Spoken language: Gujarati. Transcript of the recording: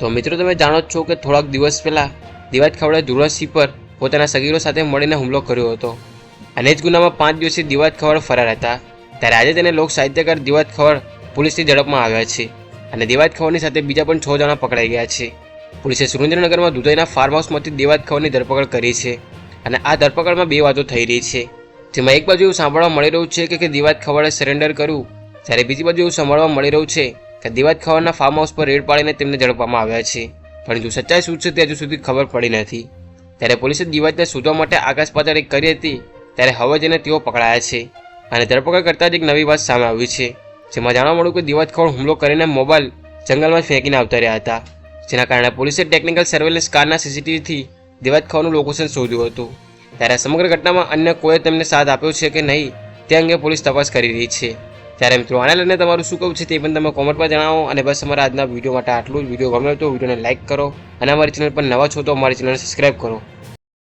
તો મિત્રો, તમે જાણો જ છો કે થોડાક દિવસ પહેલાં દિવાજ ખવડે ધુરસિંહ પર પોતાના સગીરો સાથે મળીને હુમલો કર્યો હતો. અને જ ગુનામાં પાંચ દિવસથી દિવાજ ખવડ ફરાર હતા. ત્યારે આજે તેને લોક સાહિત્યકાર દિવાજ ખવડ પોલીસની ઝડપમાં આવ્યા છે અને દિવાજ ખવડની સાથે બીજા પણ છ જણા પકડાઈ ગયા છે. પોલીસે સુરેન્દ્રનગરમાં દુધઈના ફાર્મ હાઉસમાંથી દિવાજ ખવડની ધરપકડ કરી છે અને આ ધરપકડમાં બે વાતો થઈ રહી છે. જેમાં એક બાજુ એવું સાંભળવા મળી રહ્યું છે કે કે દિવાજ ખવડે સરેન્ડર કર્યું જ્યારે બીજી બાજુ એવું સાંભળવા મળી રહ્યું છે કે દિવાજ ખવડના ફાર્મ હાઉસ પર રેડ પાડીને તેમને ઝડપવામાં આવ્યા છે. પરંતુ સચ્ચાઈ શું છે તે હજુ સુધી ખબર પડી નથી. ત્યારે પોલીસે દિવાજને શોધવા માટે આકાશ પાતાળ કરી હતી, ત્યારે હવે જઈને તેઓ પકડાયા છે. અને ધરપકડ કરતાં જ એક નવી વાત સામે આવી છે, જેમાં જાણવા મળ્યું કે દિવાજ ખવડ હુમલો કરીને મોબાઈલ જંગલમાં ફેંકીને આવતા રહ્યા હતા. જેના કારણે પોલીસે ટેકનિકલ સર્વેલન્સ કારના સીસીટીવીથી ખાવાનું લોકેશન શોધ્યું હતું. ત્યારે સમગ્ર ઘટનામાં અન્ય કોઈએ તેમને સાથ આપ્યો છે કે નહીં, તે અંગે પોલીસ તપાસ કરી રહી છે. ત્યારે મિત્રો આના લઈને તમારું શું કહું છે તે પણ તમે કોમેન્ટમાં જણાવો અને બસ અમારા આજના વીડિયો માટે આટલું જ. વીડિયો ગમ્યો તો વિડીયોને લાઇક કરો અને અમારી ચેનલ પર નવા છો તો અમારી ચેનલ સબસ્ક્રાઈબ કરો.